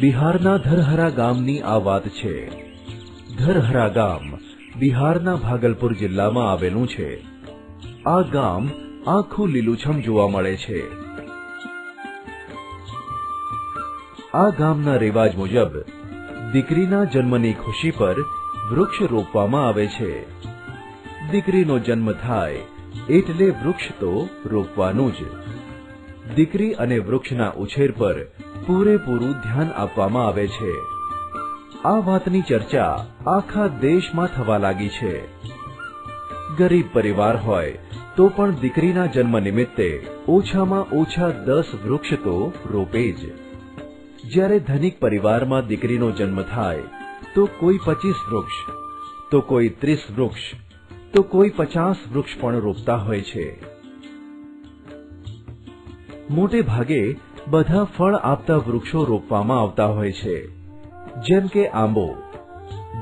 બિહારના ધરહરા ગામની આ વાત છે. ધરહરા ગામ બિહારના ભાગલપુર જિલ્લામાં આવેલું છે. આ ગામ આખું લીલુંછમ જોવા મળે છે. આ ગામના રિવાજ મુજબ, દીકરીના જન્મની ખુશી પર વૃક્ષ રોપવામાં આવે છે. દીકરીનો જન્મ થાય એટલે વૃક્ષ તો રોપવાનું જ. દીકરી અને વૃક્ષના ઉછેર પર પૂરેપૂરું ધ્યાન આપવામાં આવે છે. આ વાતની ચર્ચા આખા દેશમાં થવા લાગી છે. ગરીબ પરિવાર હોય તો પણ દીકરીના જન્મ નિમિત્તે ઓછામાં ઓછા દસ વૃક્ષ તો રોપે જ. જ્યારે ધનિક પરિવારમાં દીકરીનો જન્મ થાય, તો કોઈ પચીસ વૃક્ષ, તો કોઈ ત્રીસ વૃક્ષ, તો કોઈ પચાસ વૃક્ષ પણ રોપતા હોય છે. મોટે ભાગે બધા ફળ આપતા વૃક્ષો રોપવામાં આવતા હોય છે. જેમ કે આંબો,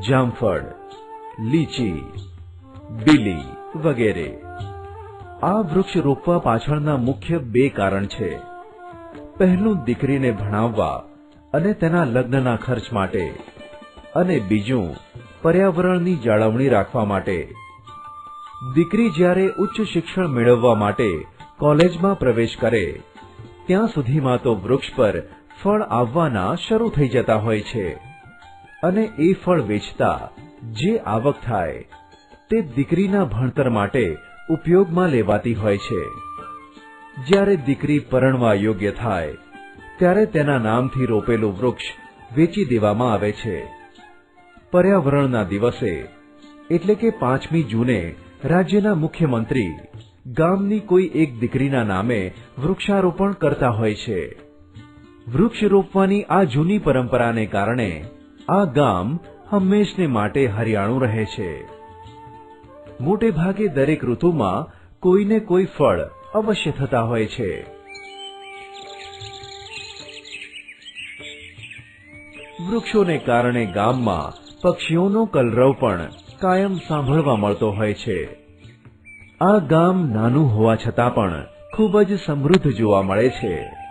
જામફળ, લીચી, બીલી વગેરે. આ વૃક્ષ રોપવા પાછળના મુખ્ય બે કારણ છે. પહેલું દીકરીને ભણાવવા અને તેના લગ્નના ખર્ચ માટે અને બીજું પર્યાવરણની જાળવણી રાખવા માટે. દીકરી જ્યારે ઉચ્ચ શિક્ષણ મેળવવા માટે કોલેજમાં પ્રવેશ કરે ત્યાં સુધીમાં તો વૃક્ષ પર ફળ આવવાના શરૂ થઈ જતા હોય છે. અને એ ફળ વેચતા જે આવક થાય, તે દીકરીના ભણતર માટે ઉપયોગમાં લેવાતી હોય છે. જ્યારે દીકરી પરણવા યોગ્ય થાય, ત્યારે તેના નામથી રોપેલું વૃક્ષ વેચી દેવામાં આવે છે. પર્યાવરણના દિવસે, એટલે કે પાંચમી જૂને, રાજ્યના મુખ્યમંત્રી ગામની કોઈ એક દીકરીના નામે વૃક્ષારોપણ કરતા હોય છે. વૃક્ષ રોપવાની આ જૂની પરંપરાને કારણે આ ગામ હંમેશને માટે હરિયાળું રહે છે. મોટે ભાગે દરેક ઋતુમાં કોઈને કોઈ ફળ અવશ્ય થતા હોય છે. વૃક્ષોને કારણે ગામમાં પક્ષીઓનો કલરવ પણ કાયમ સાંભળવા મળતો હોય છે. આ ગામ નાનું હોવા છતાં પણ ખૂબ જ સમૃદ્ધ જોવા મળે છે.